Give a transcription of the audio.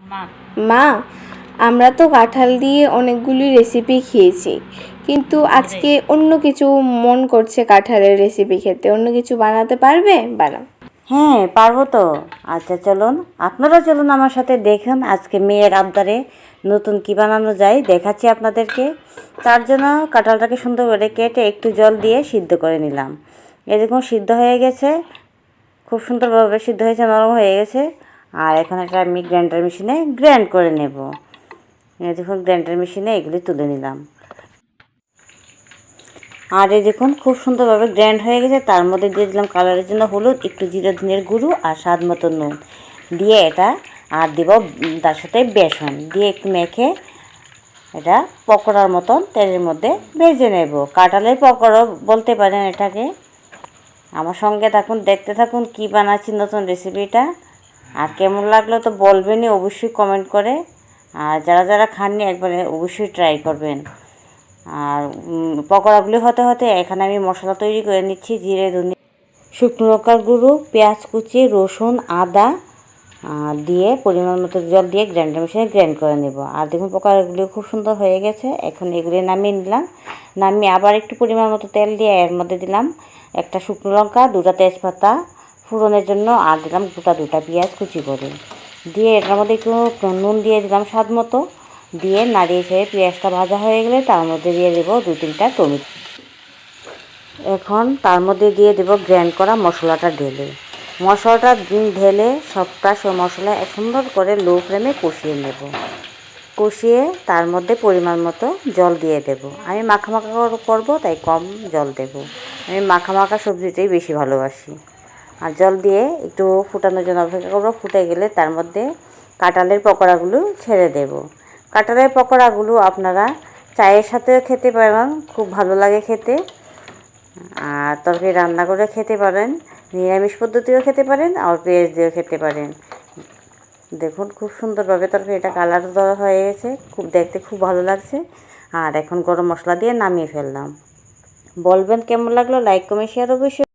মা। মা আমরা তো কাঁঠাল দিয়ে অনেকগুলি রেসিপি খেয়েছি কিন্তু আজকে অন্য কিছু মন করছে কাঁঠালের রেসিপি খেতে। অন্য কিছু বানাতে পারবে? বানাও। হ্যাঁ পারব তো। আচ্ছা চলুন। আপনারা চলুন আমার সাথে দেখুন আজকে মেয়ের আবদারে নতুন কি বানানো যায় দেখাচ্ছি আপনাদেরকে। তার জন্য কাঁঠালটাকে সুন্দর করে কেটে একটু জল দিয়ে সিদ্ধ করে নিলাম। এরকম সিদ্ধ হয়ে গেছে। খুব সুন্দরভাবে সিদ্ধ হয়েছে নরম হয়ে গেছে। আর এখন একটা আমি গ্রাইন্ডার মেশিনে গ্রাইন্ড করে নেব। দেখুন, গ্রাইন্ডার মেশিনে এগুলি তুলে নিলাম। আর এই দেখুন, খুব সুন্দরভাবে গ্র্যান্ড হয়ে গেছে। তার মধ্যে দিয়ে দিলাম কালারের জন্য হলুদ, একটু জিরা ধনের গুঁড়ো আর স্বাদ মতো নুন। দিয়ে এটা, আর দিব তার সাথে বেসন। দিয়ে একটু মেখে এটা পকোড়ার মতন তেলের মধ্যে ভেজে নেব। কাঁঠালের পকোড়া বলতে পারেন এটাকে। আমার সঙ্গে থাকুন, দেখতে থাকুন কি বানাচ্ছি নতুন রেসিপিটা আর কেমন লাগল তো বলবেনই অবশ্যই কমেন্ট করে। আর যারা যারা খাননি একবারে অবশ্যই ট্রাই করবেন। আর পকোড়াগুলি হতে হতে এখানে আমি মশলা তৈরি করে নিচ্ছি, জিরে, ধনে শুকনো লঙ্কার গুঁড়ো, পেঁয়াজ কুচি, রসুন, আদা দিয়ে পরিমাণ মতো জল দিয়ে গ্রাইন্ডার মেশিনে গ্রাইন্ড করে নেব। আর দেখুন পকোড়াগুলি খুব সুন্দর হয়ে গেছে। এখন এগুলি নামিয়ে নিলাম। নামিয়ে আবার একটু পরিমাণ মতো তেল দিয়ে এর মধ্যে দিলাম। একটা শুকনো লঙ্কা, দুটা তেজপাতা ফোড়নের জন্য আর দিলাম গোটা দুটা পেঁয়াজ কুচি করে। দিয়ে এটার মধ্যে একটু নুন দিয়ে দিলাম স্বাদ মতো। দিয়ে নাড়িয়ে ছেড়ে পেঁয়াজটা ভাজা হয়ে গেলে তার মধ্যে দিয়ে দেবো দু তিনটা টমেটো। এখন তার মধ্যে দিয়ে দেব গ্র্যান্ড করা মশলাটা ঢেলে। মশলাটা ঢেলে সবটা সব মশলা সুন্দর করে লো ফ্লেমে কষিয়ে নেব। কষিয়ে তার মধ্যে পরিমাণ মতো জল দিয়ে দেব। আমি মাখা মাখা কর- করব, তাই কম জল দেব। আমি মাখা মাখা সবজিটাই বেশি ভালোবাসি। আর জল দিয়ে একটু ফুটানোর জন্য অপেক্ষা করব। ফুটে গেলে তার মধ্যে কাঁঠালের পকোড়াগুলো ছেড়ে দেব। কাঁঠালের পকোড়াগুলো আপনারা চায়ের সাথেও খেতে পারেন, খুব ভালো লাগে খেতে। আর তরকারি রান্না করে খেতে পারেন, নিরামিষ পদ্ধতিও খেতে পারেন, আর পেঁয়াজ দিয়েও খেতে পারেন। দেখুন খুব সুন্দরভাবে তরকারিটা কালার দেওয়া হয়ে গেছে, খুব দেখতে খুব ভালো লাগছে। আর এখন গরম মশলা দিয়ে নামিয়ে ফেললাম। বলবেন কেমন লাগল? লাইক, কমেন্ট শেয়ার অবশ্যই